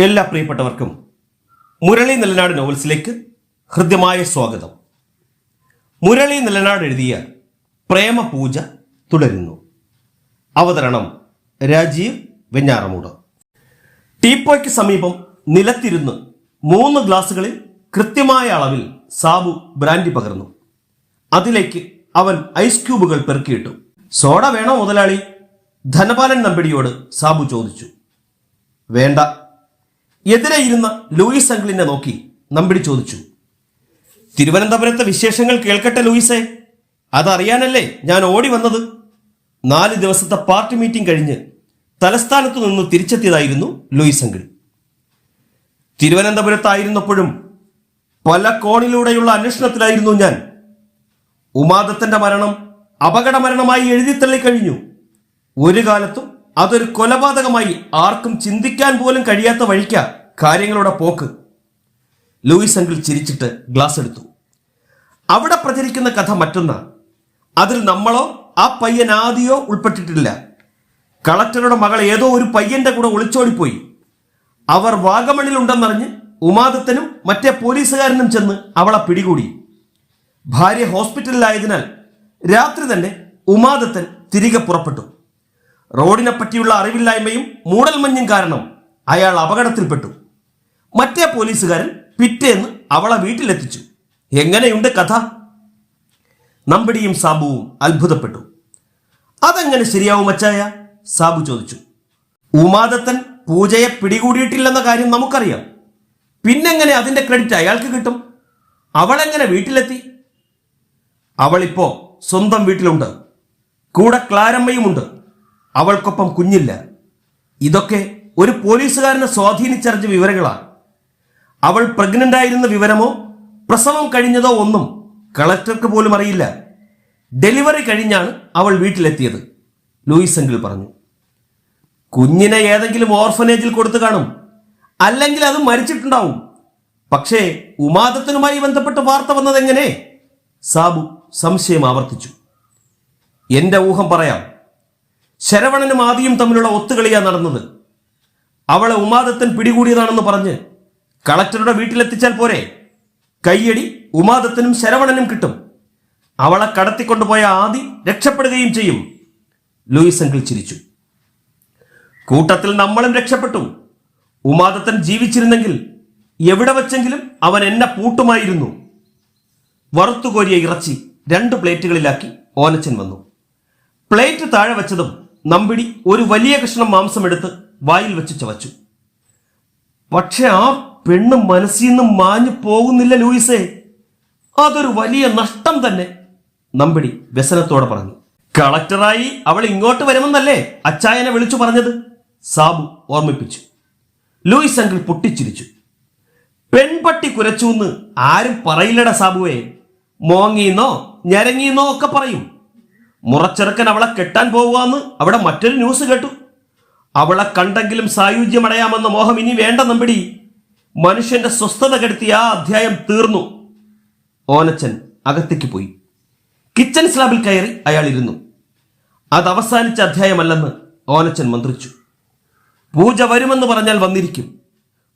എല്ലാ പ്രിയപ്പെട്ടവർക്കും മുരളി നിലനാട് നോവൽസിലേക്ക് ഹൃദ്യമായ സ്വാഗതം. മുരളി നിലനാട് എഴുതിയ പ്രേമ പൂജ തുടരുന്നു. അവതരണം രാജീവ് വെഞ്ഞാറമൂട്. ടീപ്പോയ്ക്ക് സമീപം നിലത്തിരുന്ന് മൂന്ന് ഗ്ലാസുകളിൽ കൃത്യമായ അളവിൽ സാബു ബ്രാൻഡി പകർന്നു. അതിലേക്ക് അവൻ ഐസ് ക്യൂബുകൾ പെറുക്കിയിട്ടു. സോഡ വേണോ മുതലാളി? ധനപാലൻ നമ്പിടിയോട് സാബു ചോദിച്ചു. വേണ്ട. എതിരെ ഇരുന്ന ലൂയിസ് അങ്കിളിനെ നോക്കി നമ്പിടി ചോദിച്ചു തിരുവനന്തപുരത്തെ വിശേഷങ്ങൾ കേൾക്കട്ടെ ലൂയിസേ? അതറിയാനല്ലേ ഞാൻ ഓടി വന്നത്? നാല് ദിവസത്തെ പാർട്ടി മീറ്റിംഗ് കഴിഞ്ഞ് തലസ്ഥാനത്തു നിന്ന് തിരിച്ചെത്തിയതായിരുന്നു ലൂയിസ് അങ്കിൾ. തിരുവനന്തപുരത്തായിരുന്നപ്പോഴും പല കോണിലൂടെയുള്ള അന്വേഷണത്തിലായിരുന്നു ഞാൻ. ഉമാദത്തിന്റെ മരണം അപകട മരണമായി എഴുതിത്തള്ളിക്കഴിഞ്ഞു ഒരു കാലത്തും അതൊരു കൊലപാതകമായി ആർക്കും ചിന്തിക്കാൻ പോലും കഴിയാത്ത വഴിക്ക കാര്യങ്ങളുടെ പോക്ക്. ലൂയിസ് അങ്കിൾ ചിരിച്ചിട്ട് ഗ്ലാസ് എടുത്തു. അവിടെ പ്രചരിക്കുന്ന കഥ മറ്റൊന്നാണ് അതിൽ നമ്മളോ ആ പയ്യൻ ആദിയോ ഉൾപ്പെട്ടിട്ടില്ല. കളക്ടറുടെ മകൾ ഏതോ ഒരു പയ്യന്റെ കൂടെ ഒളിച്ചോടിപ്പോയി. അവർ വാഗമണിലുണ്ടെന്നറിഞ്ഞ് ഉമാദത്തനും മറ്റേ പോലീസുകാരനും ചെന്ന് അവളെ പിടികൂടി. ഭാര്യ ഹോസ്പിറ്റലിലായതിനാൽ രാത്രി തന്നെ ഉമാദത്തൻ തിരികെ പുറപ്പെട്ടു. റോഡിനെ പറ്റിയുള്ള അറിവില്ലായ്മയും മൂടൽമഞ്ഞും കാരണം അയാൾ അപകടത്തിൽപ്പെട്ടു. മറ്റേ പോലീസുകാരൻ പിറ്റേന്ന് അവളെ വീട്ടിലെത്തിച്ചു. എങ്ങനെയുണ്ട് കഥ? നമ്പടിയും സാബുവും അത്ഭുതപ്പെട്ടു. അതെങ്ങനെ ശരിയാവും അച്ചായ? സാബു ചോദിച്ചു. ഉമാദത്തൻ പൂജയെ പിടികൂടിയിട്ടില്ലെന്ന കാര്യം നമുക്കറിയാം. പിന്നെങ്ങനെ അതിന്റെ ക്രെഡിറ്റ് അയാൾക്ക് കിട്ടും? അവളെങ്ങനെ വീട്ടിലെത്തി? അവളിപ്പോ സ്വന്തം വീട്ടിലുണ്ട്. കൂടെ ക്ലാരമ്മയുമുണ്ട്. അവൾക്കൊപ്പം കുഞ്ഞില്ല. ഇതൊക്കെ ഒരു പോലീസുകാരനെ സ്വാധീനിച്ചറിഞ്ഞ വിവരങ്ങളാണ്. അവൾ പ്രഗ്നന്റ് ആയിരുന്ന വിവരമോ പ്രസവം കഴിഞ്ഞതോ ഒന്നും കളക്ടർക്ക് പോലും അറിയില്ല. ഡെലിവറി കഴിഞ്ഞാണ് അവൾ വീട്ടിലെത്തിയത് ലൂയിസ് എങ്കിൽ പറഞ്ഞു. കുഞ്ഞിനെ ഏതെങ്കിലും ഓർഫനേജിൽ കൊടുത്തു കാണും. അല്ലെങ്കിൽ അത് മരിച്ചിട്ടുണ്ടാവും. പക്ഷേ ഉമാദത്തിനുമായി ബന്ധപ്പെട്ട് വാർത്ത വന്നതെങ്ങനെ സാബു സംശയം ആവർത്തിച്ചു. എന്റെ ഊഹം പറയാം. ശരവണനും ആദിയും തമ്മിലുള്ള ഒത്തുകളിയാണ് നടന്നത്. അവളെ ഉമാദത്തൻ പിടികൂടിയതാണെന്ന് പറഞ്ഞ് കളക്ടറുടെ വീട്ടിലെത്തിച്ചാൽ പോരെ? കയ്യടി ഉമാദത്തനും ശരവണനും കിട്ടും. അവളെ കടത്തിക്കൊണ്ടുപോയ ആദി രക്ഷപ്പെടുകയും ചെയ്യും. ലൂയിസ് അങ്കിൾ ചിരിച്ചു. കൂട്ടത്തിൽ നമ്മളും രക്ഷപ്പെട്ടു. ഉമാദത്തൻ ജീവിച്ചിരുന്നെങ്കിൽ എവിടെ വച്ചെങ്കിലും അവൻ എന്നെ പൂട്ടുമായിരുന്നു. വറുത്തുകോരിയ ഇറച്ചി രണ്ട് പ്ലേറ്റുകളിലാക്കി ഓനച്ചൻ വന്നു. പ്ലേറ്റ് താഴെ വെച്ചതും നമ്പിടി ഒരു വലിയ കഷ്ണം മാംസം എടുത്ത് വായിൽ വെച്ച് ചവച്ചു. പക്ഷെ ആ പെണ്ണ് മനസ്സിൽ നിന്ന് മാഞ്ഞു പോകുന്നില്ല ലൂയിസേ. അതൊരു വലിയ നഷ്ടം തന്നെ നമ്പിടി വ്യസനത്തോടെ പറഞ്ഞു. കളക്ടറായി അവൾ ഇങ്ങോട്ട് വരുമെന്നല്ലേ അച്ചായനെ വിളിച്ചു പറഞ്ഞത്? സാബു ഓർമ്മിപ്പിച്ചു. Luis uncle പൊട്ടിച്ചിരിച്ചു. പെൺപട്ടി കുരച്ചു എന്ന് ആരും പറയില്ലട സാബുവേ. മോങ്ങിന്നോ ഞരങ്ങിന്നോ ഒക്കെ പറയും. മുറച്ചെറുക്കൻ അവളെ കെട്ടാൻ പോവുകയെന്ന് അവിടെ മറ്റൊരു ന്യൂസ് കേട്ടു. അവളെ കണ്ടെങ്കിലും സായുജ്യമടയാമെന്ന മോഹം ഇനി വേണ്ട നമ്പിടി. മനുഷ്യന്റെ സ്വസ്ഥത കെടുത്തിയ ആ അധ്യായം തീർന്നു. ഓനച്ചൻ അകത്തേക്ക് പോയി. കിച്ചൺ സ്ലാബിൽ കയറി അയാൾ ഇരുന്നു. അത് അവസാനിച്ച അധ്യായമല്ലെന്ന് ഓനച്ചൻ മന്ത്രിച്ചു. പൂജ വരുമെന്ന് പറഞ്ഞാൽ വന്നിരിക്കും.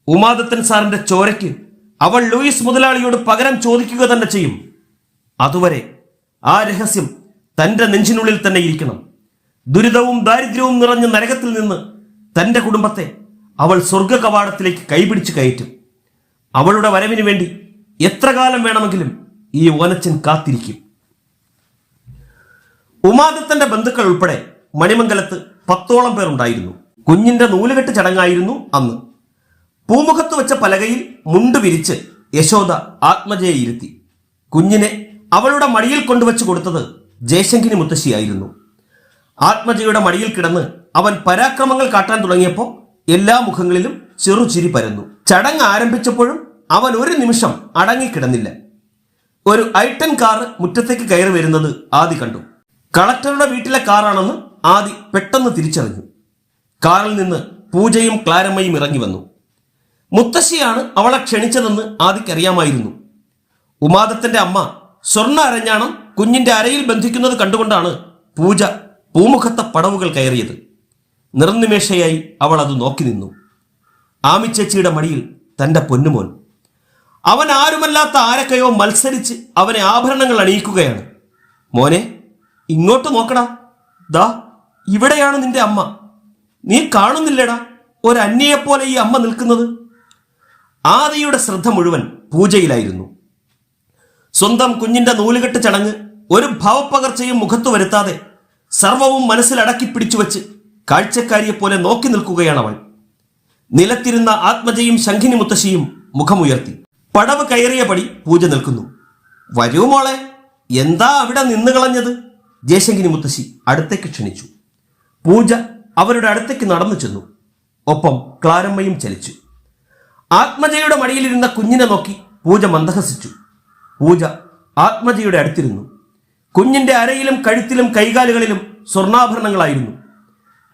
ഉമാദത്തൻ സാറിന്റെ ചോരയ്ക്ക് അവൾ ലൂയിസ് മുതലാളിയോട് പകരം ചോദിക്കുക തന്നെ ചെയ്യും. അതുവരെ ആ രഹസ്യം തന്റെ നെഞ്ചിനുള്ളിൽ തന്നെ ഇരിക്കണം. ദുരിതവും ദാരിദ്ര്യവും നിറഞ്ഞ നരകത്തിൽ നിന്ന് തന്റെ കുടുംബത്തെ അവൾ സ്വർഗ കവാടത്തിലേക്ക് കൈപിടിച്ച് കയറ്റും. അവളുടെ വരവിന് വേണ്ടി എത്ര കാലം വേണമെങ്കിലും ഈ ഓനച്ചൻ കാത്തിരിക്കും. ഉമാദത്തന്റെ ബന്ധുക്കൾ ഉൾപ്പെടെ മണിമംഗലത്ത് പത്തോളം പേർ ഉണ്ടായിരുന്നു. കുഞ്ഞിന്റെ നൂലുകെട്ട് ചടങ്ങായിരുന്നു അന്ന്. പൂമുഖത്ത് വെച്ച പലകയിൽ മുണ്ട് വിരിച്ച് യശോദ ആത്മജയെ ഇരുത്തി. കുഞ്ഞിനെ അവളുടെ മടിയിൽ കൊണ്ടുവച്ച് കൊടുത്തത് ജയശങ്കിനി മുത്തശ്ശിയായിരുന്നു. ആത്മജയുടെ മടിയിൽ കിടന്ന് അവൻ പരാക്രമങ്ങൾ കാട്ടാൻ തുടങ്ങിയപ്പോൾ എല്ലാ മുഖങ്ങളിലും ചെറുചിരി പരന്നു. ചടങ്ങ് ആരംഭിച്ചപ്പോഴും അവൻ ഒരു നിമിഷം അടങ്ങിക്കിടന്നില്ല. ഒരു ഐട്ടൻ കാർ മുറ്റത്തേക്ക് കയറി വരുന്നത് ആദി കണ്ടു. കളക്ടറുടെ വീട്ടിലെ കാറാണെന്ന് ആദി പെട്ടെന്ന് തിരിച്ചറിഞ്ഞു. കാറിൽ നിന്ന് പൂജയും ക്ലാരമ്മയും ഇറങ്ങി വന്നു. മുത്തശ്ശിയാണ് അവളെ ക്ഷണിച്ചതെന്ന് ആദിക്കറിയാമായിരുന്നു. ഉമാദത്തിന്റെ അമ്മ സ്വർണ അരഞ്ഞാണം കുഞ്ഞിന്റെ അരയിൽ ബന്ധിക്കുന്നത് കണ്ടുകൊണ്ടാണ് പൂജ പൂമുഖത്തെ പടവുകൾ കയറിയത്. നിർനിമേഷയായി അവൾ അത് നോക്കി നിന്നു. ആമിച്ചേച്ചിയുടെ മടിയിൽ തന്റെ പൊന്നുമോൻ. അവൻ ആരുമല്ലാത്ത ആരൊക്കെയോ മത്സരിച്ച് അവനെ ആഭരണങ്ങൾ അണിയിക്കുകയാണ്. മോനെ ഇങ്ങോട്ട് നോക്കടാ. ദാ ഇവിടെയാണ് നിന്റെ അമ്മ. നീ കാണുന്നില്ലടാ. ഒരു അന്യയെപ്പോലെ ഈ അമ്മ നിൽക്കുന്നത്. ആദിയുടെ ശ്രദ്ധ മുഴുവൻ പൂജയിലായിരുന്നു. സ്വന്തം കുഞ്ഞിന്റെ നൂലുകെട്ട് ചടങ്ങ് ഒരു ഭാവപ്പകർച്ചയും മുഖത്തു വരുത്താതെ സർവവും മനസ്സിലടക്കി പിടിച്ചു വെച്ച് കാഴ്ചക്കാരിയെ പോലെ നോക്കി നിൽക്കുകയാണ് അവൾ നിലത്തിരുന്ന ആത്മജയും ശംഖിനി മുത്തശ്ശിയും മുഖമുയർത്തി. പടവ് കയറിയ പടി പൂജ നിൽക്കുന്നു. വരൂ മോളെ എന്താ അവിടെ നിന്ന് കളഞ്ഞത്? ജയശങ്കിനി മുത്തശ്ശി അടുത്തേക്ക് ക്ഷണിച്ചു. പൂജ അവരുടെ അടുത്തേക്ക് നടന്നു ചെന്നു. ഒപ്പം ക്ലാരമ്മയും ചലിച്ചു. ആത്മജയുടെ മടിയിലിരുന്ന കുഞ്ഞിനെ നോക്കി പൂജ മന്ദഹസിച്ചു. പൂജ ആത്മജിയുടെ അടുത്തിരുന്നു. കുഞ്ഞിന്റെ അരയിലും കഴുത്തിലും കൈകാലുകളിലും സ്വർണാഭരണങ്ങളായിരുന്നു.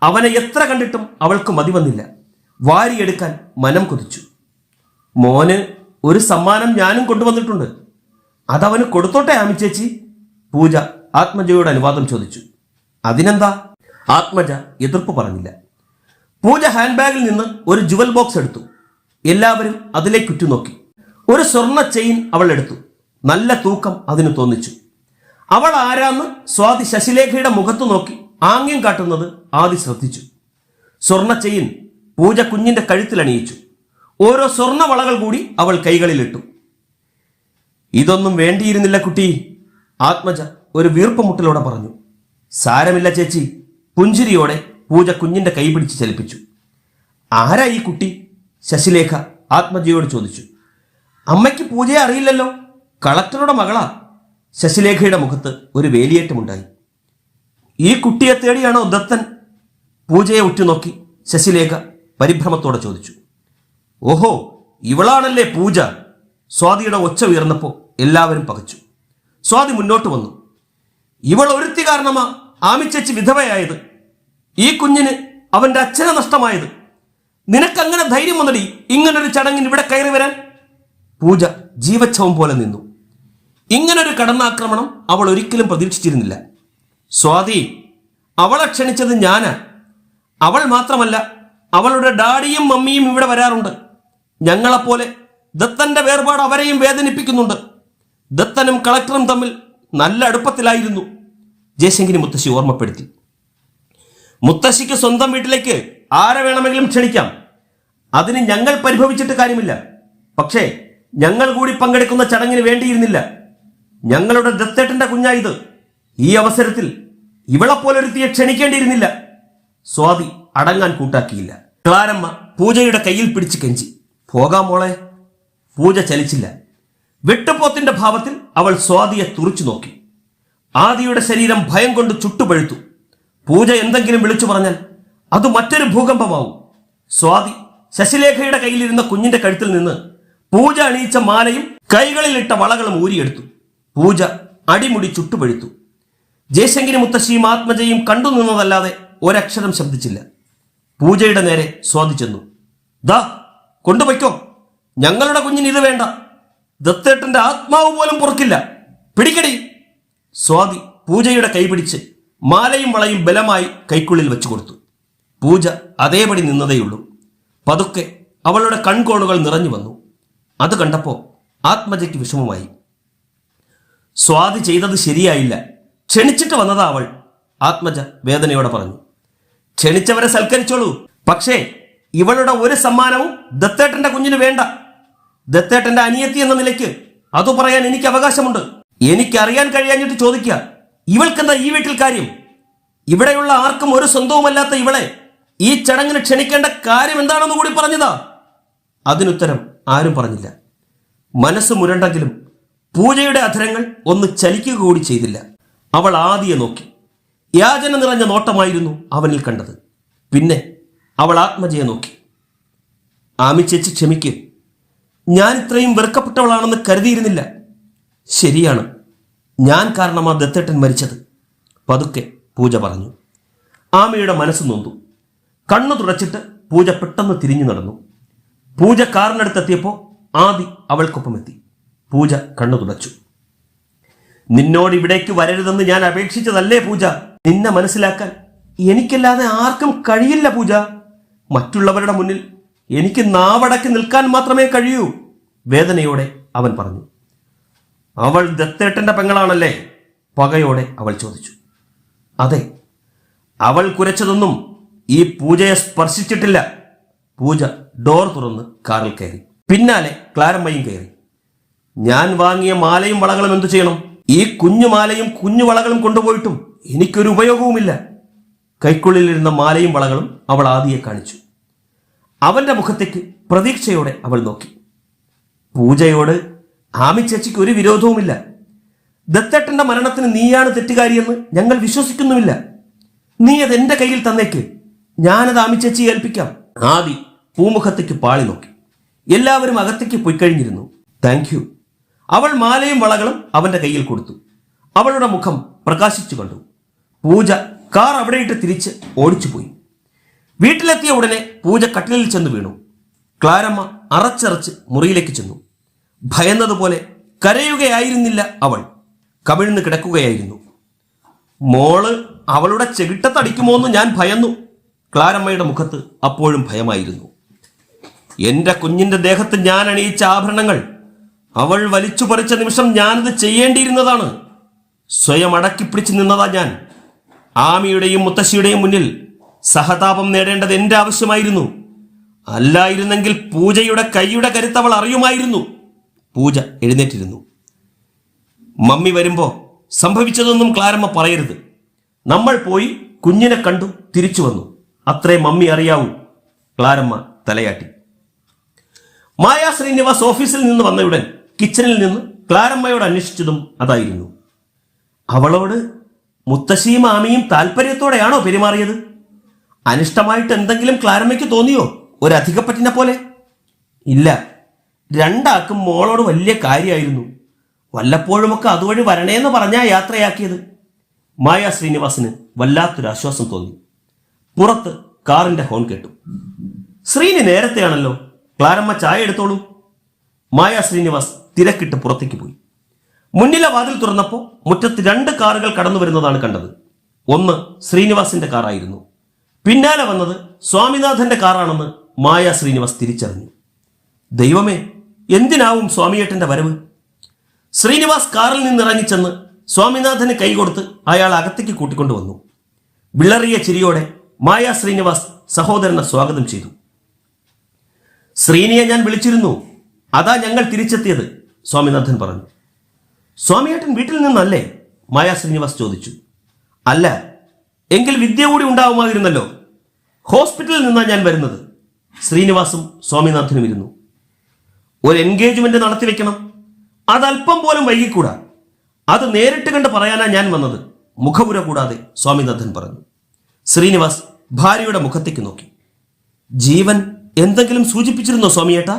അവനെ എത്ര കണ്ടിട്ടും അവൾക്ക് മതി വന്നില്ല. വാരിയെടുക്കാൻ മനം കൊതിച്ചു. മോന് ഒരു സമ്മാനം ഞാനും കൊണ്ടുവന്നിട്ടുണ്ട്. അതവന് കൊടുത്തോട്ടെ ആമിച്ചേച്ചി? പൂജ ആത്മജയോട് അനുവാദം ചോദിച്ചു. അതിനെന്താ? ആത്മജ എതിർപ്പ് പറഞ്ഞില്ല. പൂജ ഹാൻഡ് ബാഗിൽ നിന്ന് ഒരു ജുവൽ ബോക്സ് എടുത്തു. എല്ലാവരും അതിലേക്ക് ഉറ്റുനോക്കി. ഒരു സ്വർണ ചെയിൻ അവൾ എടുത്തു. നല്ല തൂക്കം അതിന് തോന്നിച്ചു. അവൾ ആരാന്ന് സ്വാതി ശശിലേഖയുടെ മുഖത്തു നോക്കി ആംഗ്യം കാട്ടുന്നത് ആദി ശ്രദ്ധിച്ചു. സ്വർണ ചെയിൻ പൂജ കുഞ്ഞിന്റെ കഴുത്തിലണിയിച്ചു. ഓരോ സ്വർണവളകൾ കൂടി അവൾ കൈകളിലിട്ടു. ഇതൊന്നും വേണ്ടിയിരുന്നില്ല കുട്ടി ആത്മജ ഒരു വീർപ്പുമുട്ടലോടെ പറഞ്ഞു. സാരമില്ല ചേച്ചി പുഞ്ചിരിയോടെ പൂജ കുഞ്ഞിന്റെ കൈ പിടിച്ച് ചലിപ്പിച്ചു. ആരാ ഈ കുട്ടി? ശശിലേഖ ആത്മജയോട് ചോദിച്ചു. അമ്മയ്ക്ക് പൂജയെ അറിയില്ലല്ലോ? കളക്ടറുടെ മകളാ. ശശിലേഖയുടെ മുഖത്ത് ഒരു വേലിയേറ്റമുണ്ടായി. ഈ കുട്ടിയെ തേടിയാണോ ദത്തൻ പൂജയെ ഉറ്റുനോക്കി ശശിലേഖ പരിഭ്രമത്തോടെ ചോദിച്ചു. ഓഹോ ഇവളാണല്ലേ പൂജ? സ്വാതിയുടെ ഒച്ച ഉയർന്നപ്പോൾ എല്ലാവരും പകച്ചു. സ്വാതി മുന്നോട്ട് വന്നു. ഇവൾ ഒരുത്തി കാരണമാ ആമിച്ചേച്ചി വിധവയായത്. ഈ കുഞ്ഞിന് അവന്റെ അച്ഛനെ നഷ്ടമായത്. നിനക്കങ്ങനെ ധൈര്യം വന്നടി ഇങ്ങനൊരു ചടങ്ങിന് ഇവിടെ കയറി വരാൻ? പൂജ ജീവച്ഛവം പോലെ നിന്നു. ഇങ്ങനൊരു കടന്നാക്രമണം അവൾ ഒരിക്കലും പ്രതീക്ഷിച്ചിരുന്നില്ല. സ്വാതി അവളെ ക്ഷണിച്ചത് ഞാനാ. അവൾ മാത്രമല്ല അവളുടെ ഡാഡിയും മമ്മിയും ഇവിടെ വരാറുണ്ട്. ഞങ്ങളെപ്പോലെ ദത്തന്റെ വേർപാട് അവരെയും വേദനിപ്പിക്കുന്നുണ്ട്. ദത്തനും കളക്ടറും തമ്മിൽ നല്ല അടുപ്പത്തിലായിരുന്നു. ജയശങ്കരി മുത്തശ്ശി ഓർമ്മപ്പെടുത്തി. മുത്തശ്ശിക്ക് സ്വന്തം വീട്ടിലേക്ക് ആരെ വേണമെങ്കിലും ക്ഷണിക്കാം. അതിന് ഞങ്ങൾ പരിഭവിച്ചിട്ട് കാര്യമില്ല. പക്ഷേ ഞങ്ങൾ കൂടി പങ്കെടുക്കുന്ന ചടങ്ങിന് വേണ്ടിയിരുന്നില്ല. ഞങ്ങളുടെ ദത്തേട്ടന്റെ കുഞ്ഞായത് ഈ അവസരത്തിൽ ഇവളെപ്പോലൊരുത്തിയെ ക്ഷണിക്കേണ്ടിയിരുന്നില്ല. സ്വാതി അടങ്ങാൻ കൂട്ടാക്കിയില്ല. ക്ലാരമ്മ പൂജയുടെ കയ്യിൽ പിടിച്ച് കെഞ്ചി. പോകാം മോളെ. പൂജ ചലിച്ചില്ല. വെട്ടുപോത്തിന്റെ ഭാവത്തിൽ അവൾ സ്വാതിയെ തുറിച്ചു നോക്കി. ആദിയുടെ ശരീരം ഭയം കൊണ്ട് ചുട്ടുപഴുത്തു. പൂജ എന്തെങ്കിലും വിളിച്ചു പറഞ്ഞാൽ അത് മറ്റൊരു ഭൂകമ്പമാവും. സ്വാതി ശശിലേഖയുടെ കയ്യിലിരുന്ന കുഞ്ഞിന്റെ കഴുത്തിൽ നിന്ന് പൂജ അണിയിച്ച മാലയും കൈകളിലിട്ട വളകളും ഊരിയെടുത്തു. പൂജ അടിമുടി ചുട്ടുപഴുത്തു. ജയശങ്കരി മുത്തശ്ശിയും ആത്മജയും കണ്ടു നിന്നതല്ലാതെ ഒരക്ഷരം ശബ്ദിച്ചില്ല. പൂജയുടെ നേരെ സ്വാദിച്ചെന്നു ദാ കൊണ്ടുപോയിക്കോ. ഞങ്ങളുടെ കുഞ്ഞിന് ഇത് വേണ്ട. ദത്തേട്ടന്റെ ആത്മാവ് പോലും പുറക്കില്ല. പിടിക്കടി. സ്വാതി പൂജയുടെ കൈപിടിച്ച് മാലയും വളയും ബലമായി കൈക്കുള്ളിൽ വെച്ചു കൊടുത്തു. പൂജ അതേപടി നിന്നതേയുള്ളൂ. പതുക്കെ അവളുടെ കൺകോണുകൾ നിറഞ്ഞു വന്നു. അത് കണ്ടപ്പോ ആത്മജയ്ക്ക് വിഷമമായി. സ്വാതി ചെയ്തത് ശരിയായില്ല. ക്ഷണിച്ചിട്ട് വന്നതാ അവൾ. ആത്മജ വേദനയോടെ പറഞ്ഞു. ക്ഷണിച്ചവരെ സൽക്കരിച്ചോളൂ. പക്ഷേ ഇവളുടെ ഒരു സമ്മാനവും ദത്തേട്ടന്റെ കുഞ്ഞിന് വേണ്ട. ദത്തേട്ടന്റെ അനിയത്തി എന്ന നിലയ്ക്ക് അത് പറയാൻ എനിക്ക് അവകാശമുണ്ട്. എനിക്കറിയാൻ കഴിയാഞ്ഞിട്ട് ചോദിക്കുക. ഇവൾക്കെന്താ ഈ വീട്ടിൽ കാര്യം? ഇവിടെയുള്ള ആർക്കും ഒരു സ്വന്തവുമല്ലാത്ത ഇവളെ ഈ ചടങ്ങിന് ക്ഷണിക്കേണ്ട കാര്യം എന്താണെന്ന് കൂടി പറഞ്ഞതാ? അതിനുത്തരം ആരും പറഞ്ഞില്ല. മനസ്സ് മുരണ്ടെങ്കിലും പൂജയുടെ അധരങ്ങൾ ഒന്ന് ചലിക്കുക കൂടി ചെയ്തില്ല. അവൾ ആദിയെ നോക്കി. യാചന നിറഞ്ഞ നോട്ടമായിരുന്നു അവനിൽ കണ്ടത്. പിന്നെ അവൾ ആത്മജയെ നോക്കി. ആമിച്ചേച്ച് ചേച്ചി ക്ഷമിക്ക്. ഞാൻ ഇത്രയും വെറുക്കപ്പെട്ടവളാണെന്ന് കരുതിയിരുന്നില്ല. ശരിയാണ്. ഞാൻ കാരണമാ ദത്തേട്ടൻ മരിച്ചത്. പതുക്കെ പൂജ പറഞ്ഞു. ആമയുടെ മനസ്സ് നൊന്തു. കണ്ണു തുടച്ചിട്ട് പൂജ പെട്ടെന്ന് തിരിഞ്ഞു നടന്നു. പൂജ കാറിനടുത്തെത്തിയപ്പോൾ ആദി അവൾക്കൊപ്പം എത്തി പൂജ കണ്ണു തുടച്ചു. നിന്നോട് ഇവിടേക്ക് വരരുതെന്ന് ഞാൻ അപേക്ഷിച്ചതല്ലേ പൂജ? നിന്നെ മനസ്സിലാക്കാൻ എനിക്കല്ലാതെ ആർക്കും കഴിയില്ല പൂജ. മറ്റുള്ളവരുടെ മുന്നിൽ എനിക്ക് നാവടക്കി നിൽക്കാൻ മാത്രമേ കഴിയൂ വേദനയോടെ അവൻ പറഞ്ഞു. അവൾ ദത്തേട്ടന്റെ പെങ്ങളാണല്ലേ? പകയോടെ അവൾ ചോദിച്ചു. അതെ അവൾ കുരച്ചതൊന്നും ഈ പൂജയെ സ്പർശിച്ചിട്ടില്ല. പൂജ ഡോർ തുറന്ന് കാറിൽ കയറി. പിന്നാലെ ക്ലാരമ്മയും കയറി. ഞാൻ വാങ്ങിയ മാലയും വളകളും എന്തു ചെയ്യണം? ഈ കുഞ്ഞു മാലയും കുഞ്ഞു വളകളും കൊണ്ടുപോയിട്ടും എനിക്കൊരു ഉപയോഗവുമില്ല. കൈക്കുള്ളിലിരുന്ന മാലയും വളകളും അവൾ ആദിയെ കാണിച്ചു. അവന്റെ മുഖത്തേക്ക് പ്രതീക്ഷയോടെ അവൾ നോക്കി. പൂജയോട് ആമി ചേച്ചിക്ക് ഒരു വിരോധവുമില്ല. ദത്തേട്ടന്റെ മരണത്തിന് നീയാണ് തെറ്റുകാരിയെന്ന് ഞങ്ങൾ വിശ്വസിക്കുന്നുമില്ല. നീ അത് എന്റെ കയ്യിൽ തന്നേക്ക്. ഞാനത് ആമി ചേച്ചി ഏൽപ്പിക്കാം. ആദി പൂമുഖത്തേക്ക് പാളി നോക്കി. എല്ലാവരും അകത്തേക്ക് പോയി കഴിഞ്ഞിരുന്നു. താങ്ക് അവൾ മാലയും വളകളും അവന്റെ കയ്യിൽ കൊടുത്തു. അവളുടെ മുഖം പ്രകാശിച്ചു കണ്ടു. പൂജ കാർ അവിടെയിട്ട് തിരിച്ച് ഓടിച്ചുപോയി. വീട്ടിലെത്തിയ ഉടനെ പൂജ കട്ടിലിൽ ചെന്ന് വീണു. ക്ലാരമ്മ അറച്ചറച്ച് മുറിയിലേക്ക് ചെന്നു. ഭയന്നതുപോലെ കരയുകയായിരുന്നില്ല അവൾ. കമിഴ്ന്ന് കിടക്കുകയായിരുന്നു. മോൾ അവളുടെ ചെകിട്ടത്തടിക്കുമോ എന്ന് ഞാൻ ഭയന്നു. ക്ലാരമ്മയുടെ മുഖത്ത് അപ്പോഴും ഭയമായിരുന്നു. എന്റെ കുഞ്ഞിന്റെ ദേഹത്ത് ഞാൻ അണിയിച്ച ആഭരണങ്ങൾ അവൾ വലിച്ചു പറിച്ച നിമിഷം ഞാനിത് ചെയ്യേണ്ടിയിരുന്നതാണ്. സ്വയം അടക്കിപ്പിടിച്ച് നിന്നതാ ഞാൻ. ആമിയുടെയും മുത്തശ്ശിയുടെയും മുന്നിൽ സഹതാപം നേടേണ്ടത് എന്റെ ആവശ്യമായിരുന്നു. അല്ലായിരുന്നെങ്കിൽ പൂജയുടെ കൈയുടെ കരുത്തവൾ അറിയുമായിരുന്നു. പൂജ എഴുന്നേറ്റിരുന്നു. മമ്മി വരുമ്പോ സംഭവിച്ചതൊന്നും ക്ലാരമ്മ പറയരുത്. നമ്മൾ പോയി കുഞ്ഞിനെ കണ്ടു തിരിച്ചു വന്നു. അത്രേ മമ്മി അറിയാവൂ. ക്ലാരമ്മ തലയാട്ടി. മായ ശ്രീനിവാസ് ഓഫീസിൽ നിന്ന് വന്നയുടൻ കിച്ചണിൽ നിന്ന് ക്ലാരമ്മയോട് അന്വേഷിച്ചതും അതായിരുന്നു. അവളോട് മുത്തശ്ശിയും ആമയും താല്പര്യത്തോടെയാണോ പെരുമാറിയത്? അനിഷ്ടമായിട്ട് എന്തെങ്കിലും ക്ലാരമ്മയ്ക്ക് തോന്നിയോ? ഒരധികപ്പറ്റിനെ പോലെ? ഇല്ല. രണ്ടാക്കും മോളോട് വലിയ കാര്യമായിരുന്നു. വല്ലപ്പോഴുമൊക്കെ അതുവഴി വരണേന്ന് പറഞ്ഞാ യാത്രയാക്കിയത്. മായ ശ്രീനിവാസിന് വല്ലാത്തൊരു ആശ്വാസം തോന്നി. പുറത്ത് കാറിന്റെ ഹോൺ കേട്ടു. ശ്രീനി നേരത്തെയാണല്ലോ. ക്ലാരമ്മ ചായ എടുത്തോളൂ. മായ ശ്രീനിവാസ് തിരക്കിട്ട് പുറത്തേക്ക് പോയി. മുന്നിലെ വാതിൽ തുറന്നപ്പോൾ മുറ്റത്ത് രണ്ട് കാറുകൾ കടന്നു വരുന്നതാണ് കണ്ടത്. ഒന്ന് ശ്രീനിവാസിന്റെ കാറായിരുന്നു. പിന്നാലെ വന്നത് സ്വാമിനാഥന്റെ കാറാണെന്ന് മായ ശ്രീനിവാസ് തിരിച്ചറിഞ്ഞു. ദൈവമേ എന്തിനാവും സ്വാമിയേട്ടന്റെ വരവ്? ശ്രീനിവാസ് കാറിൽ നിന്നിറങ്ങിച്ചെന്ന് സ്വാമിനാഥന് കൈകൊടുത്ത് അയാൾ അകത്തേക്ക് കൂട്ടിക്കൊണ്ടുവന്നു വിളറിയ ചിരിയോടെ മായ ശ്രീനിവാസ് സഹോദരനെ സ്വാഗതം ചെയ്തു. ശ്രീനിയെ ഞാൻ വിളിച്ചിരുന്നു. അതാ ഞങ്ങൾ തിരിച്ചെത്തിയത്. സ്വാമിനാഥൻ പറഞ്ഞു. സ്വാമിയേട്ടൻ വീട്ടിൽ നിന്നല്ലേ മായ ശ്രീനിവാസ് ചോദിച്ചു. അല്ല എങ്കിൽ വിദ്യ കൂടി ഉണ്ടാവുമായിരുന്നല്ലോ. ഹോസ്പിറ്റലിൽ നിന്നാണ് ഞാൻ വരുന്നത്. ശ്രീനിവാസും സ്വാമിനാഥനും ഇരുന്നു. ഒരു എൻഗേജ്മെന്റ് നടത്തി വെക്കണം. അതല്പം പോലും വൈകിക്കൂടാ. അത് നേരിട്ട് കണ്ട് പറയാനാ ഞാൻ വന്നത്. മുഖപുര കൂടാതെ സ്വാമിനാഥൻ പറഞ്ഞു. ശ്രീനിവാസ് ഭാര്യയുടെ മുഖത്തേക്ക് നോക്കി. ജീവൻ എന്തെങ്കിലും സൂചിപ്പിച്ചിരുന്നോ സ്വാമിയേട്ട?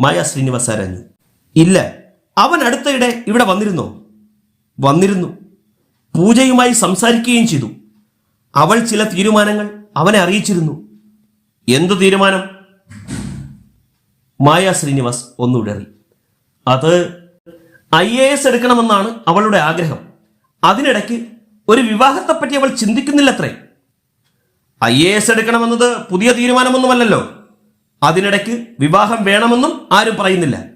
മായ ശ്രീനിവാസ് ആരാഞ്ഞു ഇല്ല. അവൻ അടുത്തയിടെ ഇവിടെ വന്നിരുന്നോ. വന്നിരുന്നു. പൂജയുമായി സംസാരിക്കുകയും ചെയ്തു. അവൾ ചില തീരുമാനങ്ങൾ അവനെ അറിയിച്ചിരുന്നു. എന്തു തീരുമാനം? മായ ശ്രീനിവാസ് ഒന്നുടറി അത് ഐ എ എസ് എടുക്കണമെന്നാണ് അവളുടെ ആഗ്രഹം. അതിനിടയ്ക്ക് ഒരു വിവാഹത്തെപ്പറ്റി അവൾ ചിന്തിക്കുന്നില്ലത്രേ. ഐ എ എസ് എടുക്കണമെന്നത് പുതിയ തീരുമാനമൊന്നുമല്ലല്ലോ. അതിനിടയ്ക്ക് വിവാഹം വേണമെന്നും ആരും പറയുന്നില്ല.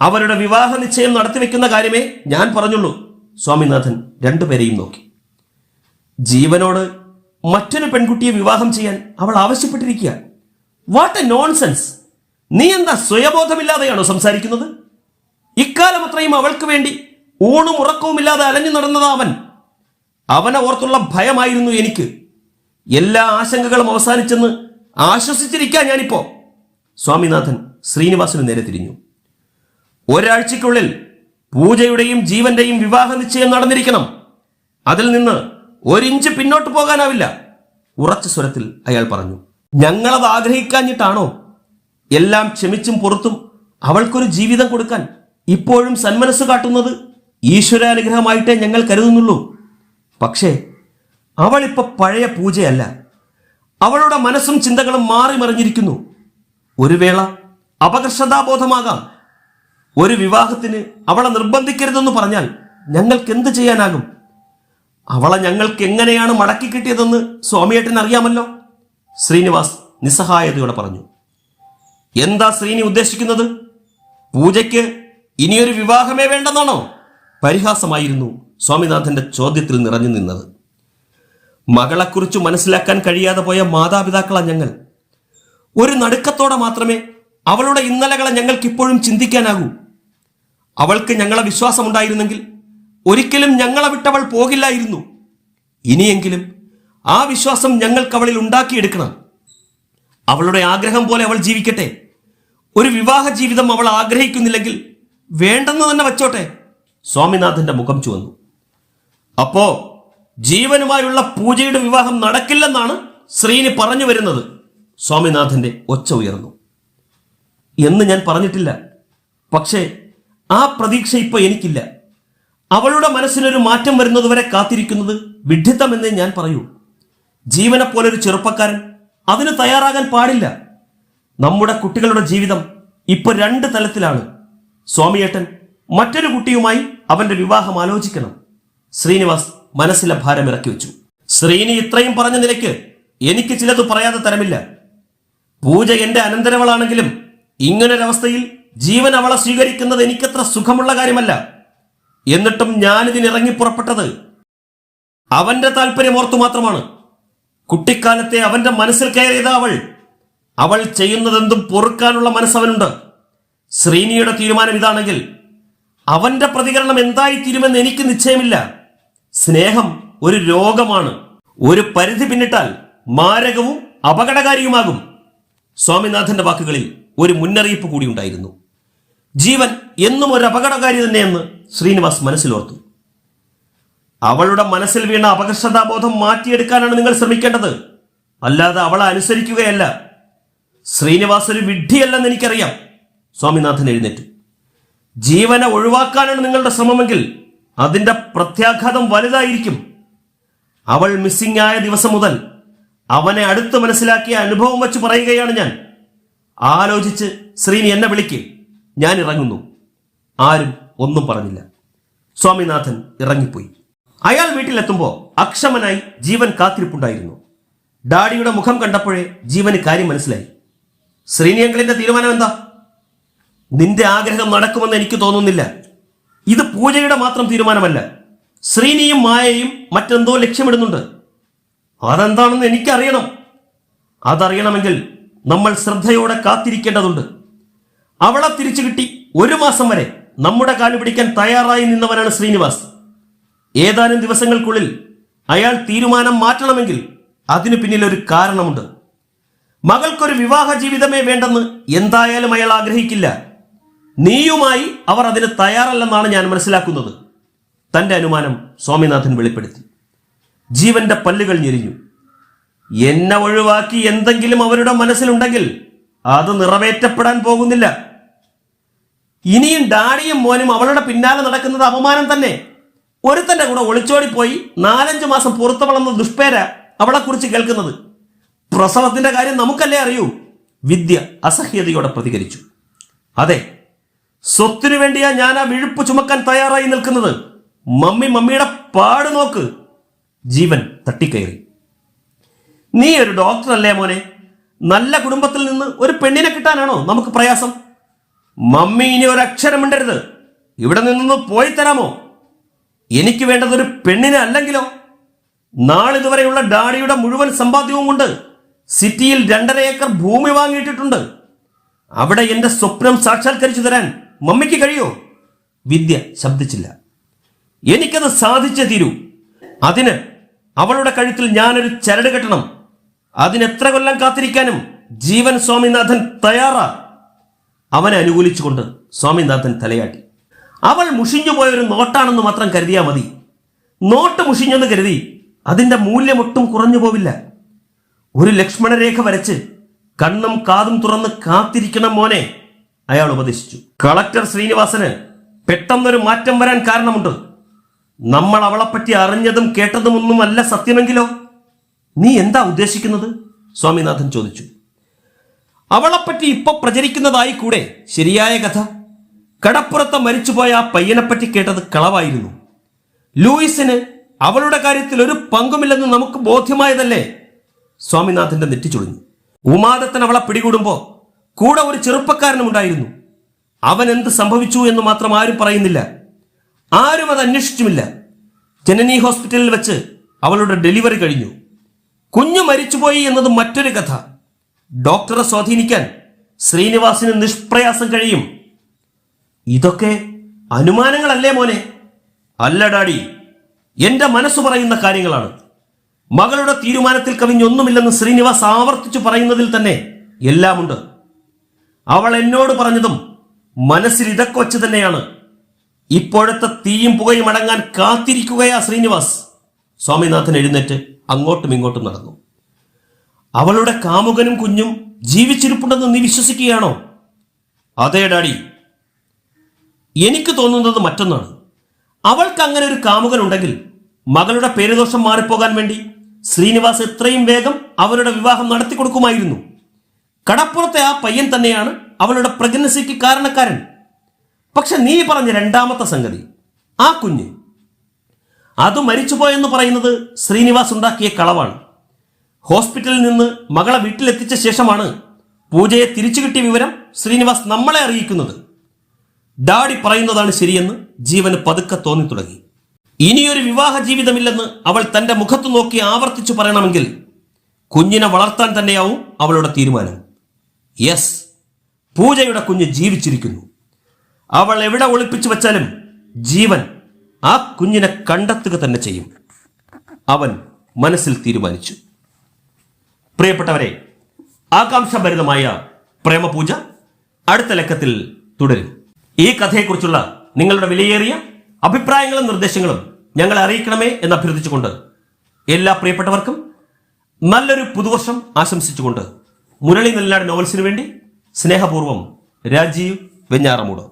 അവരുടെ വിവാഹ നിശ്ചയം നടത്തിവെക്കുന്ന കാര്യമേ ഞാൻ പറഞ്ഞുള്ളൂ. സ്വാമിനാഥൻ രണ്ടുപേരെയും നോക്കി. ജീവനോട് മറ്റൊരു പെൺകുട്ടിയെ വിവാഹം ചെയ്യാൻ അവൾ ആവശ്യപ്പെട്ടിരിക്കുക. വാട്ട് എ നോൺസെൻസ് നീ എന്താ സ്വയബോധമില്ലാതെയാണോ സംസാരിക്കുന്നത്? ഇക്കാലം അത്രയും അവൾക്ക് വേണ്ടി ഊണും ഉറക്കവുമില്ലാതെ അലഞ്ഞു നടന്നത് അവൻ. അവനെ ഓർത്തുള്ള ഭയമായിരുന്നു എനിക്ക്. എല്ലാ ആശങ്കകളും അവസാനിച്ചെന്ന് ആശ്വസിച്ചിരിക്കാൻ ഞാനിപ്പോ. സ്വാമിനാഥൻ ശ്രീനിവാസന് നേരെ തിരിഞ്ഞു. ഒരാഴ്ചയ്ക്കുള്ളിൽ പൂജയുടെയും ജീവന്റെയും വിവാഹ നിശ്ചയം നടന്നിരിക്കണം. അതിൽ നിന്ന് ഒരിഞ്ച് പിന്നോട്ട് പോകാനാവില്ല. ഉറച്ച സ്വരത്തിൽ അയാൾ പറഞ്ഞു ഞങ്ങളത് ആഗ്രഹിക്കാഞ്ഞിട്ടാണോ? എല്ലാം ക്ഷമിച്ചും പുറത്തും അവൾക്കൊരു ജീവിതം കൊടുക്കാൻ ഇപ്പോഴും സന്മനസ് കാട്ടുന്നത് ഈശ്വരാനുഗ്രഹമായിട്ടേ ഞങ്ങൾ കരുതുന്നുള്ളൂ. പക്ഷേ അവളിപ്പോ പഴയ പൂജയല്ല. അവളുടെ മനസ്സും ചിന്തകളും മാറി മറിഞ്ഞിരിക്കുന്നു ഒരു വേള അപകർഷതാബോധമാകാം. ഒരു വിവാഹത്തിന് അവളെ നിർബന്ധിക്കരുതെന്ന് പറഞ്ഞാൽ ഞങ്ങൾക്ക് എന്ത് ചെയ്യാനാകും? അവളെ ഞങ്ങൾക്ക് എങ്ങനെയാണ് മടക്കി കിട്ടിയതെന്ന് സ്വാമിയേട്ടൻ അറിയാമല്ലോ ശ്രീനിവാസ് നിസ്സഹായതയോടെ പറഞ്ഞു. എന്താ ശ്രീനി ഉദ്ദേശിക്കുന്നത്? പൂജയ്ക്ക് ഇനിയൊരു വിവാഹമേ വേണ്ടെന്നാണോ? പരിഹാസമായിരുന്നു സ്വാമിനാഥന്റെ ചോദ്യത്തിൽ നിറഞ്ഞു നിന്നത്. മകളെക്കുറിച്ച് മനസ്സിലാക്കാൻ കഴിയാതെ പോയ മാതാപിതാക്കളാണ് ഞങ്ങൾ. ഒരു നടുക്കത്തോടെ മാത്രമേ അവളുടെ ഇന്നലകളെ ഞങ്ങൾക്കിപ്പോഴും ചിന്തിക്കാനാകൂ. അവൾക്ക് ഞങ്ങളെ വിശ്വാസമുണ്ടായിരുന്നെങ്കിൽ ഒരിക്കലും ഞങ്ങളെ വിട്ടവൾ പോകില്ലായിരുന്നു. ഇനിയെങ്കിലും ആ വിശ്വാസം ഞങ്ങൾക്ക് അവളിൽ ഉണ്ടാക്കിയെടുക്കണം. അവളുടെ ആഗ്രഹം പോലെ അവൾ ജീവിക്കട്ടെ. ഒരു വിവാഹ ജീവിതം അവൾ ആഗ്രഹിക്കുന്നില്ലെങ്കിൽ വേണ്ടെന്ന് തന്നെ വച്ചോട്ടെ. സ്വാമിനാഥന്റെ മുഖം ചുവന്നു. അപ്പോ ജീവനുമായുള്ള പൂജയുടെ വിവാഹം നടക്കില്ലെന്നാണ് ശ്രീനി പറഞ്ഞു വരുന്നത്. സ്വാമിനാഥന്റെ ഒച്ച ഉയർന്നു. എന്ന് ഞാൻ പറഞ്ഞിട്ടില്ല. പക്ഷേ ആ പ്രതീക്ഷ ഇപ്പൊ എനിക്കില്ല. അവളുടെ മനസ്സിനൊരു മാറ്റം വരുന്നതുവരെ കാത്തിരിക്കുന്നത് വിഡ്ഢിത്തമെന്നേ ഞാൻ പറയൂ. ജീവനെ പോലൊരു ചെറുപ്പക്കാരൻ അതിന് തയ്യാറാകാൻ പാടില്ല. നമ്മുടെ കുട്ടികളുടെ ജീവിതം ഇപ്പൊ രണ്ട് തലത്തിലാണ്. സ്വാമിയേട്ടൻ മറ്റൊരു കുട്ടിയുമായി അവന്റെ വിവാഹം ആലോചിക്കണം. ശ്രീനിവാസ് മനസ്സിലെ ഭാരം ഇറക്കി വെച്ചു. ശ്രീനി ഇത്രയും പറഞ്ഞ നിലയ്ക്ക് എനിക്ക് ചിലത് പറയാതെ തരമില്ല. പൂജ എന്റെ അനന്തരവളാണെങ്കിലും ഇങ്ങനൊരവസ്ഥയിൽ ജീവൻ അവളെ സ്വീകരിക്കുന്നത് എനിക്കത്ര സുഖമുള്ള കാര്യമല്ല. എന്നിട്ടും ഞാനിതിനിറങ്ങി പുറപ്പെട്ടത് അവന്റെ താല്പര്യം ഓർത്തു മാത്രമാണ്. കുട്ടിക്കാലത്തെ അവന്റെ മനസ്സിൽ കയറിയത് അവൾ. അവൾ ചെയ്യുന്നതെന്തും പൊറുക്കാനുള്ള മനസ്സവനുണ്ട്. ശ്രീനിയുടെ തീരുമാനം ഇതാണെങ്കിൽ അവന്റെ പ്രതികരണം എന്തായി തീരുമെന്ന് എനിക്ക് നിശ്ചയമില്ല. സ്നേഹം ഒരു രോഗമാണ്. ഒരു പരിധി പിന്നിട്ടാൽ മാരകവും അപകടകാരിയുമാകും. സ്വാമിനാഥന്റെ വാക്കുകളിൽ ഒരു മുന്നറിയിപ്പ് കൂടി ഉണ്ടായിരുന്നു. ജീവൻ എന്നും ഒരു അപകടകാരി തന്നെയെന്ന് ശ്രീനിവാസ് മനസ്സിലോർത്തു. അവളുടെ മനസ്സിൽ വീണ അപകർഷതാബോധം മാറ്റിയെടുക്കാനാണ് നിങ്ങൾ ശ്രമിക്കേണ്ടത്. അല്ലാതെ അവളെ അനുസരിക്കുകയല്ല. ശ്രീനിവാസ് ഒരു വിഡ്ഢിയല്ലെന്ന് എനിക്കറിയാം. സ്വാമിനാഥൻ എഴുന്നേറ്റു. ജീവനെ ഒഴിവാക്കാനാണ് നിങ്ങളുടെ ശ്രമമെങ്കിൽ അതിന്റെ പ്രത്യാഘാതം വലുതായിരിക്കും. അവൾ മിസ്സിംഗ് ആയ ദിവസം മുതൽ അവനെ അടുത്ത് മനസ്സിലാക്കിയ അനുഭവം വെച്ച് പറയുകയാണ് ഞാൻ. ആലോചിച്ച് ശ്രീനി എന്നെ വിളിക്ക്. ഞാൻ ഇറങ്ങുന്നു. ആരും ഒന്നും പറഞ്ഞില്ല. സ്വാമിനാഥൻ ഇറങ്ങിപ്പോയി. അയാൾ വീട്ടിലെത്തുമ്പോൾ അക്ഷമനായി ജീവൻ കാത്തിരിപ്പുണ്ടായിരുന്നു. ഡാഡിയുടെ മുഖം കണ്ടപ്പോഴേ ജീവന് കാര്യം മനസ്സിലായി. ശ്രീനിയങ്കളിന്റെ തീരുമാനം എന്താ? നിന്റെ ആഗ്രഹം നടക്കുമെന്ന് എനിക്ക് തോന്നുന്നില്ല. ഇത് പൂജയുടെ മാത്രം തീരുമാനമല്ല. ശ്രീനിയും മായയും മറ്റെന്തോ ലക്ഷ്യമിടുന്നുണ്ട്. അതെന്താണെന്ന് എനിക്കറിയണം. അതറിയണമെങ്കിൽ നമ്മൾ ശ്രദ്ധയോടെ കാത്തിരിക്കേണ്ടതുണ്ട്. അവളെ തിരിച്ചു കിട്ടി ഒരു മാസം വരെ നമ്മുടെ കാലു പിടിക്കാൻ തയ്യാറായി നിന്നവനാണ് ശ്രീനിവാസ്. ഏതാനും ദിവസങ്ങൾക്കുള്ളിൽ അയാൾ തീരുമാനം മാറ്റണമെങ്കിൽ അതിനു പിന്നിൽ ഒരു കാരണമുണ്ട്. മകൾക്കൊരു വിവാഹ ജീവിതമേ വേണ്ടെന്ന് എന്തായാലും അയാൾ ആഗ്രഹിക്കില്ല. നീയുമായി അവർ അതിന് തയ്യാറല്ലെന്നാണ് ഞാൻ മനസ്സിലാക്കുന്നത്. തന്റെ അനുമാനം സ്വാമിനാഥൻ വെളിപ്പെടുത്തി. ജീവന്റെ പല്ലുകൾ ഞെരിഞ്ഞു. എന്നെ ഒഴിവാക്കി എന്തെങ്കിലും അവരുടെ മനസ്സിലുണ്ടെങ്കിൽ അത് നിറവേറ്റപ്പെടാൻ പോകുന്നില്ല. ഇനിയും ഡാഡിയും മോനും അവളുടെ പിന്നാലെ നടക്കുന്നത് അപമാനം തന്നെ. ഒരുത്തന്റെ കൂടെ ഒളിച്ചോടിപ്പോയി നാലഞ്ച് മാസം പുറത്തു വളർന്ന ദുഷ്പേര അവളെക്കുറിച്ച് കേൾക്കുന്നത്. പ്രസവത്തിന്റെ കാര്യം നമുക്കല്ലേ അറിയൂ? വിദ്യ അസഹ്യതയോടെ പ്രതികരിച്ചു. അതെ സ്വത്തിനു വേണ്ടിയാ ഞാൻ ആ വിഴുപ്പ് ചുമക്കാൻ തയ്യാറായി നിൽക്കുന്നത്. മമ്മി മമ്മിയുടെ പാട് നോക്ക്. ജീവൻ തട്ടിക്കയറി. നീ ഒരു ഡോക്ടർ അല്ലേ മോനെ? നല്ല കുടുംബത്തിൽ നിന്ന് ഒരു പെണ്ണിനെ കിട്ടാനാണോ നമുക്ക് പ്രയാസം? മമ്മി ഇനി ഒരക്ഷരം മിണ്ടരുത് ഇവിടെ നിന്നൊന്ന് പോയി തരാമോ എനിക്ക് വേണ്ടത് ഒരു പെണ്ണിനെ അല്ലെങ്കിലോ? നാളിതുവരെയുള്ള ഡാഡിയുടെ മുഴുവൻ സമ്പാദ്യവും കൊണ്ട് സിറ്റിയിൽ രണ്ടര ഏക്കർ ഭൂമി വാങ്ങിയിട്ടിട്ടുണ്ട്. അവിടെ എന്റെ സ്വപ്നം സാക്ഷാത്കരിച്ചു തരാൻ മമ്മിക്ക് കഴിയോ? വിദ്യ ശബ്ദിച്ചില്ല. എനിക്കത് സാധിച്ചേ തീരൂ. അതിന് അവളുടെ കഴുത്തിൽ ഞാനൊരു ചരട് കെട്ടണം. അതിനെത്ര കൊല്ലം കാത്തിരിക്കാനും ജീവൻ സ്വാമിനാഥൻ തയ്യാറാ. അവനെ അനുകൂലിച്ചുകൊണ്ട് സ്വാമിനാഥൻ തലയാട്ടി. അവൾ മുഷിഞ്ഞുപോയ ഒരു നോട്ടാണെന്ന് മാത്രം കരുതിയാൽ മതി. നോട്ട് മുഷിഞ്ഞെന്ന് കരുതി അതിന്റെ മൂല്യം ഒട്ടും കുറഞ്ഞു പോവില്ല. ഒരു ലക്ഷ്മണരേഖ വരച്ച് കണ്ണും കാതും തുറന്ന് കാത്തിരിക്കണം മോനെ അയാൾ ഉപദേശിച്ചു. കളക്ടർ ശ്രീനിവാസന് പെട്ടെന്നൊരു മാറ്റം വരാൻ കാരണമുണ്ട്. നമ്മൾ അവളെപ്പറ്റി അറിഞ്ഞതും കേട്ടതുമൊന്നുമല്ല സത്യമെങ്കിലോ നീ എന്താ ഉദ്ദേശിക്കുന്നത്? സ്വാമിനാഥൻ ചോദിച്ചു. അവളെപ്പറ്റി ഇപ്പൊ പ്രചരിക്കുന്നതായി കൂടെ ശരിയായ കഥ. കടപ്പുറത്ത് മരിച്ചുപോയ ആ പയ്യനെപ്പറ്റി കേട്ടത് കളവായിരുന്നു. ലൂയിസിന് അവളുടെ കാര്യത്തിൽ ഒരു പങ്കുമില്ലെന്ന് നമുക്ക് ബോധ്യമായതല്ലേ? സ്വാമിനാഥന്റെ നെറ്റിച്ചൊളിഞ്ഞു ഉമാദത്തൻ അവളെ പിടികൂടുമ്പോ കൂടെ ഒരു ചെറുപ്പക്കാരനും ഉണ്ടായിരുന്നു. അവൻ എന്ത് സംഭവിച്ചു എന്ന് മാത്രം ആരും പറയുന്നില്ല. ആരും അത് അന്വേഷിച്ചുമില്ല. ജനനി ഹോസ്പിറ്റലിൽ വെച്ച് അവളുടെ ഡെലിവറി കഴിഞ്ഞു. കുഞ്ഞു മരിച്ചുപോയി എന്നത് മറ്റൊരു കഥ. ഡോക്ടറെ സ്വാധീനിക്കാൻ ശ്രീനിവാസിന് നിഷ്പ്രയാസം കഴിയും. ഇതൊക്കെ അനുമാനങ്ങളല്ലേ മോനെ? അല്ല ഡാഡി എന്റെ മനസ്സ് പറയുന്ന കാര്യങ്ങളാണ്. മകളുടെ തീരുമാനത്തിൽ കവിഞ്ഞൊന്നുമില്ലെന്ന് ശ്രീനിവാസ് ആവർത്തിച്ചു പറയുന്നതിൽ തന്നെ എല്ലാമുണ്ട്. അവൾ എന്നോട് പറഞ്ഞതും മനസ്സിൽ ഇതൊക്കെ വച്ച് തന്നെയാണ്. ഇപ്പോഴത്തെ തീയും പുകയും അടങ്ങാൻ കാത്തിരിക്കുകയാ ശ്രീനിവാസ്. സ്വാമിനാഥൻ എഴുന്നേറ്റ് അങ്ങോട്ടും ഇങ്ങോട്ടും നടന്നു. അവളുടെ കാമുകനും കുഞ്ഞും ജീവിച്ചിരിപ്പുണ്ടെന്ന് നീ വിശ്വസിക്കുകയാണോ? അതെ ഡാഡി. എനിക്ക് തോന്നുന്നത് മറ്റൊന്നാണ്. അവൾക്ക് അങ്ങനെ ഒരു കാമുകൻ ഉണ്ടെങ്കിൽ മകളുടെ പേരുദോഷം മാറിപ്പോകാൻ വേണ്ടി ശ്രീനിവാസ് എത്രയും വേഗം അവരുടെ വിവാഹം നടത്തി കൊടുക്കുമായിരുന്നു. കടപ്പുറത്തെ ആ പയ്യൻ തന്നെയാണ് അവളുടെ പ്രഗ്നൻസിക്ക് കാരണക്കാരൻ. പക്ഷെ നീ പറഞ്ഞ രണ്ടാമത്തെ സംഗതി ആ കുഞ്ഞ്. അത് മരിച്ചുപോയെന്ന് പറയുന്നത് ശ്രീനിവാസ് ഉണ്ടാക്കിയ കളവാണ്. ഹോസ്പിറ്റലിൽ നിന്ന് മകളെ വീട്ടിലെത്തിച്ച ശേഷമാണ് പൂജയെ തിരിച്ചു കിട്ടിയ വിവരം ശ്രീനിവാസ് നമ്മളെ അറിയിക്കുന്നത്. ഡാഡി പറയുന്നതാണ് ശരിയെന്ന് ജീവന് പതുക്കെ തോന്നി തുടങ്ങി ഇനിയൊരു വിവാഹ ജീവിതമില്ലെന്ന് അവൾ തന്റെ മുഖത്ത് നോക്കി ആവർത്തിച്ചു പറയണമെങ്കിൽ കുഞ്ഞിനെ വളർത്താൻ തന്നെയാവും അവളുടെ തീരുമാനം. യെസ് പൂജയുടെ കുഞ്ഞ് ജീവിച്ചിരിക്കുന്നു. അവൾ എവിടെ ഒളിപ്പിച്ചു വച്ചാലും ജീവൻ ആ കുഞ്ഞിനെ കണ്ടെത്തുക തന്നെ ചെയ്യും. അവൻ മനസ്സിൽ തീരുമാനിച്ചു. പ്രിയപ്പെട്ടവരെ ആകാംക്ഷഭരിതമായ പ്രേമപൂജ അടുത്ത ലക്കത്തിൽ തുടരും. ഈ കഥയെക്കുറിച്ചുള്ള നിങ്ങളുടെ വിലയേറിയ അഭിപ്രായങ്ങളും നിർദ്ദേശങ്ങളും ഞങ്ങളെ അറിയിക്കണമേ എന്ന് അഭ്യർത്ഥിച്ചുകൊണ്ട് എല്ലാ പ്രിയപ്പെട്ടവർക്കും നല്ലൊരു പുതുവർഷം ആശംസിച്ചുകൊണ്ട് മുരളി നെല്ലാട് നോവൽസിനു വേണ്ടി സ്നേഹപൂർവം രാജീവ് വെഞ്ഞാറമൂട്.